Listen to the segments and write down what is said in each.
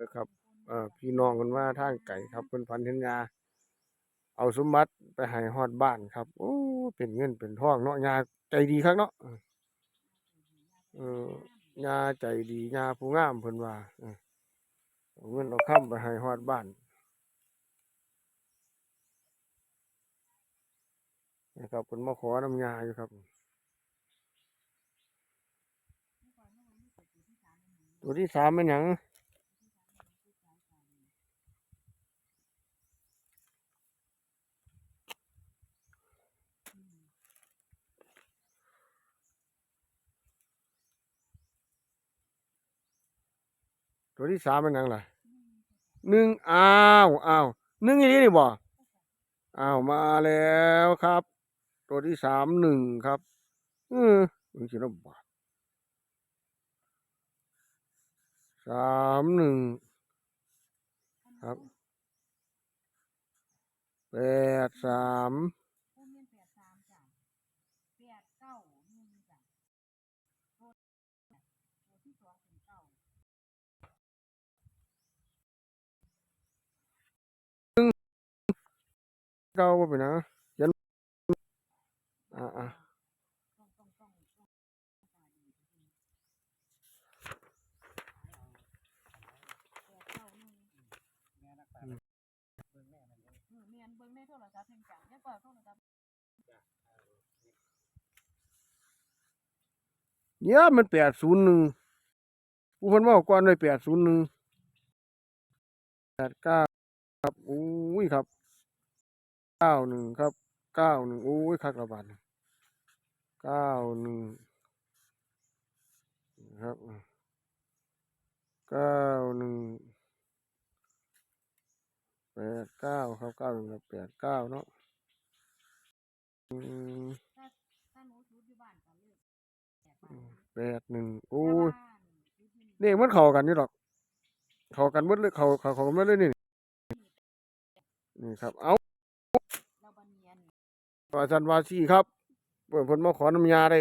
นะครับพี่น้องกันว่าทางไก่ครับเพิ่นพันเห็นยา เอาสมบัติไปให้ฮอดบ้านครับโอ้เป็นเงินเป็นทองเนาะยาใจดีคักเนาะเออยาใจดียาผู้งามเพิ่นว่าเอาเงินเอาค้ำไปให้ฮอดบ้านนะครับเพิ่นมาขอน้ำยาอยู่ครับตัวที่สามเป็นหยัง ตัวที่สามเป็นยังล่ะหนึ่งอ้าวอ้าวหนึ่งอย่างนี้นี่บ่อ้าวมาแล้วครับ ตัวที่สามหนึ่งครับเออมันสิระบาดสามหนึ่งครับแปดสามนแปดสามจ้ะแปดเก้าหนึ่งจ้ะโทษตัวที่สองเป็นเก้า เก้าบ่เป็นหยังยันอ่าอ่าองต้องต้องต้อริงแปดเก้าหนึ่งเออเมียนเบิ่งในโทรศัพท์แห่งจังแล้วก็โทรศัพท์เนี่ยมันแปดศูนย์หนึ่งผู้คนว่าก่อนเลยแปดศูนย์หนึ่งแปดเก้าครับอุ้ยครับ ก้าหนึ่งครับเก้าหนึ่งอุ้ยคักระบาดเก้าหนึ่งครับเก้าหนึ่งแปดเก้าครับเก้าหนึ่งกับแปดเก้าเนาะเลือกแปดบาหนึ่งโอ้ยนี่มันเข้ากันนี่หรอกเข้ากันหมดเลยเข้าเข้ากันหมดเลยนี่นี่ครับเอา อาจารย์วาซีครับเปิดผลมาขอน้ำยาได้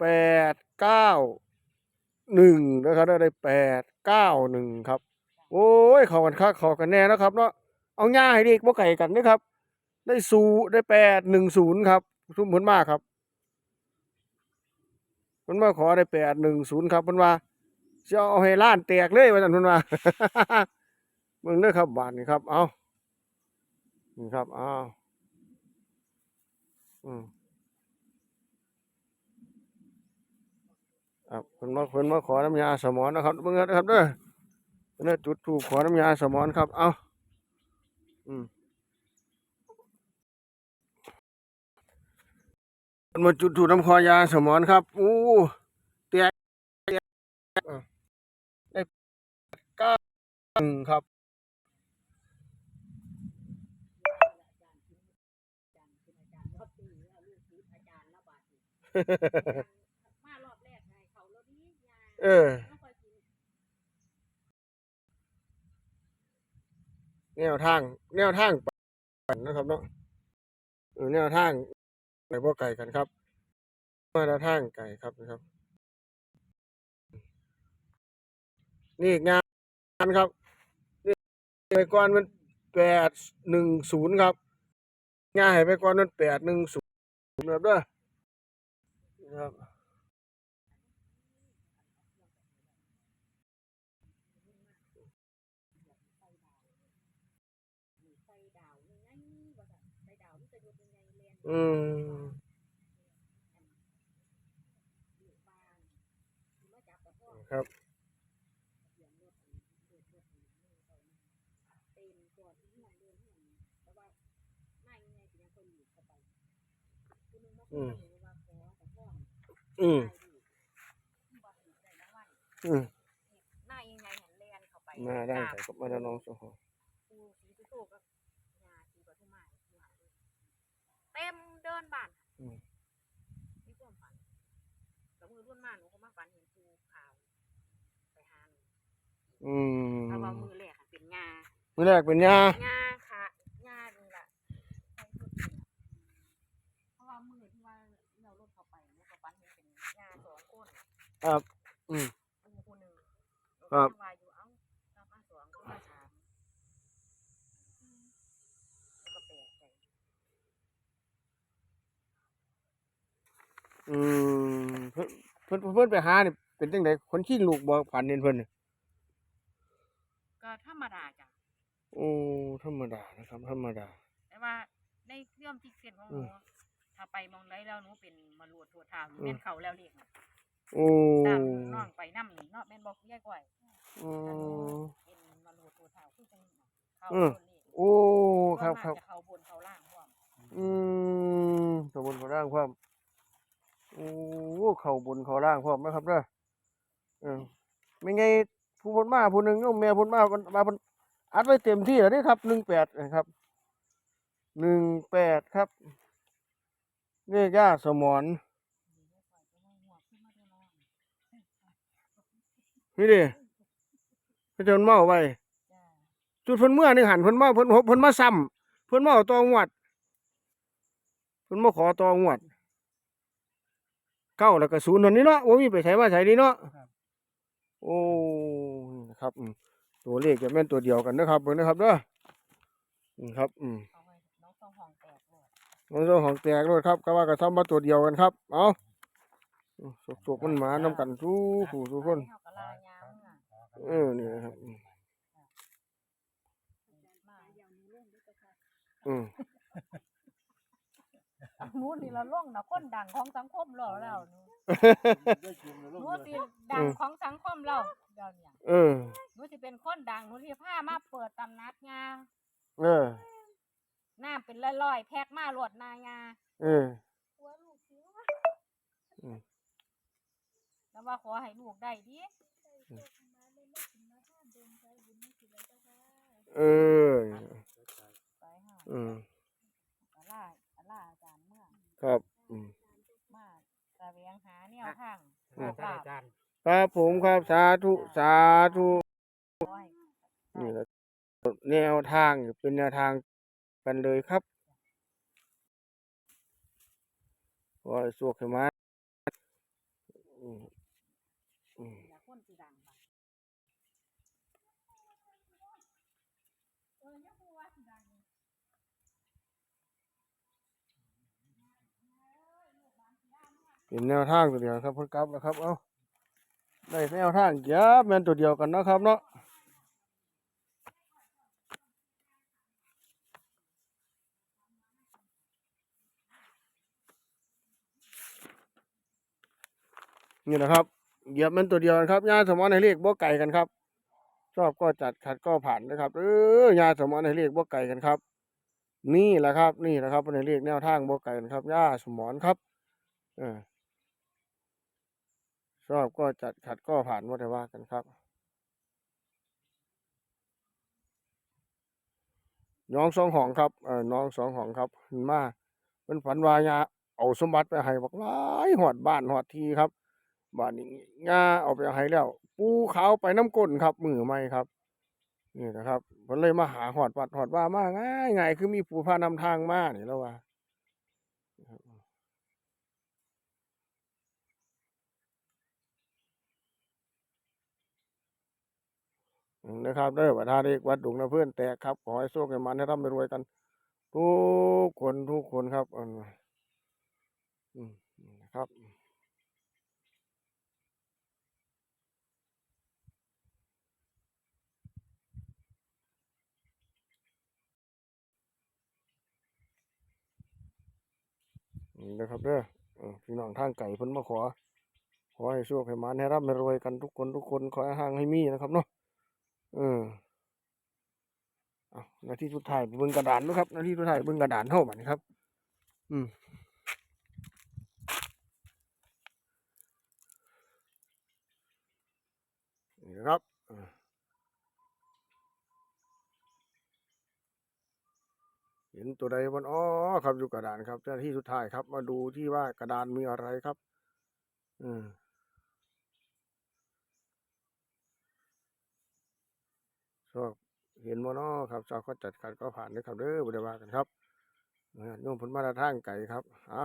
แปดเก้าหนึ่งนะครับได้แปดเก้าหนึ่งครับ โอ้ยเข้ากันคักเข้ากันแน่นะครับเนาะเอายาให้เด็กบ่ไก่กันนะครับ ได้สูได้แปดหนึ่งศูนย์ครับทุ่มผลมากครับผลมาขอได้แปดหนึ่งศูนย์ครับผลว่าจะเอาให้ล้านแตกเลยว่าจันผลว่าเบิ่งเด้อครับบาทนี่ครับเอานี่ครับเอา อืมครับเพิ่นมาเพิ่นมาขอน้ำยาสมอนนะครับเบิ่งเด้อครับเด้อเพิ่นน่ะจุดถูกขอน้ำยาสมอนครับ เอาอืมมันมาจุดถูกน้ำคอยาสมอนครับ อู้เตียเอ่อได้เก้าหนึ่งครับ มารอบแรกไงเขารถนี้ยาเออต้องคอยกินแนวทาง แนวทางปั่นนะครับเนาะเออแนวทางไปพวกไก่กันครับ มาแนวทางไก่ครับนะครับ นี่งานครับนี่ไปก่อนมันแปดหนึ่งศูนย์ครับงานให้ไปก่อนมันแปดหนึ่งศูนย์ครับเด้อ นะครับอืมครับอันนี้รถรถอันนี้เขาเต็ม อืมที่บ้านอยู่ใจละวันอืมหน้ายังไงเห็นเรียนเข้าไปมาได้ไก่กับมาดาน้องโซโหปูสีตุโตก็ยาสีปทุมมาเต็มเดินบ้านอืมนี่ความฝันกับมือรุ่นมาหนูก็มาฝันเห็นภูขาว ไปหาหนูอืมเพราะว่ามือแรกอะเป็นงามือแรกเป็นยางา ครับ อืม ครับ อืมเพื่อนเพื่นเพิ่นไปหาเนี่ยเป็นจังไดคนขี้ลูกบ่ผ่านเดินเพื่นนก็ธรรมดาจ้ะโอ้ธรรมดานะครับ ธรรมดา แต่ว่าในเรื่องที่เสียนของหนูถ้าไปมองไรแล้วหนูเป็นมารวดทัวทางเม่นเขาแล้วเรียกน่ะ โอ้ตามน้องไปน้ำนี่เนาะแม่นบอกยายก้อยอืมเป็นมาลวดตัวทางคือจังน่ะเขาอืมบนเลขโอ้ครับครับส่วนมากจะเขาบนเขาล่างพร้อมอืมเขาบนเขาล่างพร้อมโอ้เขาบนเขาล่างพร้อมนะครับเด้อเออไม่ไงผู้บนมาผู้หนึงโยมแม่ผู้มาคนมาเพิ่นอัดไว้เต็มที่แล้วเด้ครับ18นะครับ18ครับเรียกย่าสมอน นี่ดิพระเจ้าเมาไว้จ้าจุดเพิ่นเมื่อนี่หันเพิ่นมาเพิ่นเพิ่นมาซ้ำเพิ่นมาเอาตองวดเพิ่นมาขอตองวดเก้าแล้วก็ศูนย์เท่านี้เนาะบ่มีไปใช้มาใช้ดีเนาะโอ้นี่นะครับอืมตัวเลขจะแม่นตัวเดียวกันนะครับเบิ่งนะครับเด้ออืมครับอืมเอาไว้น้องต้องห้องแตกเลยมันเรื่องของแตกโลดครับก็ว่าก็ทำมาตัวเดียวกันครับ เอา สุกๆมันหมานํกันทุกผู้ทุกคนเฮากะลายางอะเออนี่นะครับอืมมาอย่างนี้ลงด้วยจ้ะค่ะอืมหนูนี่ละล่งนะคนดังของสังคมแล้วแล้วหนูหนูสิดังของสังคมแล้วเดี๋ยวเนี่ยเออ หนูสิเป็นคนดังหนูสิพามาเปิดตำนักงาเออ น้ำเป็นร้อยๆแพ็กมาโลดนายาเออตัวลูกสิวะอืม แล้วว่าขอให้ลูกได้ดิเออไปหาอืมอะล่าอะล่าอาจารย์เมื่อครับอืมมาตะเวียงหาแนวทางอืมโชคลาภครับผมครับสาธุสาธุขอให้นี่แหละแนวทางเป็นแนวทางกันเลยครับขอให้สวกให้มาอืม อืม อย่าคนสิดังบัดเอออย่าพูดว่าสิดังเป็นแนวทางตัวเดียวครับเพ่นกลับแล้วครับ เอาได้แนวทางเยับแม่นตัวเดียวกันเนาะครับเนาะนี่นะครับ เหยียบมันตัวเดียวครับยาสมอนให้เรียกบ่ไก่กันครับ ชอบก็จัดขัดก็ผ่านนะครับ เออยาสมอนให้เรียกบ่ไก่กันครับ นี่แหละครับ นี่แหละครับเป็นเรียกแนวทางบ่ไก่กันครับยาสมอนครับเออชอบก็จัดขัดก็ผ่านว่าแต่ว่ากันครับน้องสองของครับเออน้องสองของครับมาเป็นฝันวายาเอาสมบัติไปให้บักหลายหอดบ้านหอดทีครับ บ้านนี้งาเอาไปให้แล้ว ปูขาวไปน้ำก้นครับ มือไม่ครับนี่นะครับเพิ่นเลยมาหาหอดวัดหอดว่ามาง่ายง่ายคือมีผู้พานำทางมานี่แล้วว่านะครับเด้อประธานเอกวัดดุงนะเพื่อนแตกครับขอให้โชคให้มันให้ร่ำให้รวยกัน ทุกคนทุกคนครับอืมอืมนะครับ นี่นะครับเด้อพี่น้องทางไก่เพิ่นมาขอ ขอให้โชคให้มันให้ร่ำให้รวยกันทุกคนทุกคนขอให้ห่างให้มีนะครับเนาะเออเอนาที่สุดท้ายเบิ่งกระดานนะครับนาที่สุดท้ายเบิ่งกระดานเท่าบัดนี้ครับ อืมนี่นะครับอ่าเห็ นตัวใดบนอ๋อครับอยู่กระดานครับหน้าที่สุดท้ายครับ มาดูที่ว่ากระดานมีอะไรครับ อืมชอบเห็นบ่เนาะครับชอบก็จัดการก็ผ่านเด้อครับเด้อบ่ได้ว่ากันครับเออโยมผลมาตรทางไก่ครับอา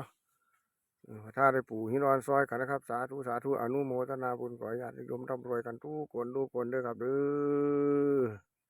เออถ้าได้ปู่หินอ่อนซอยกันนะครับ สาธุสาธุอนุโมทนาบุญขอให้ญาติโยมร่ำรวยกันทุกคนทุกคนด้อครับเด้อ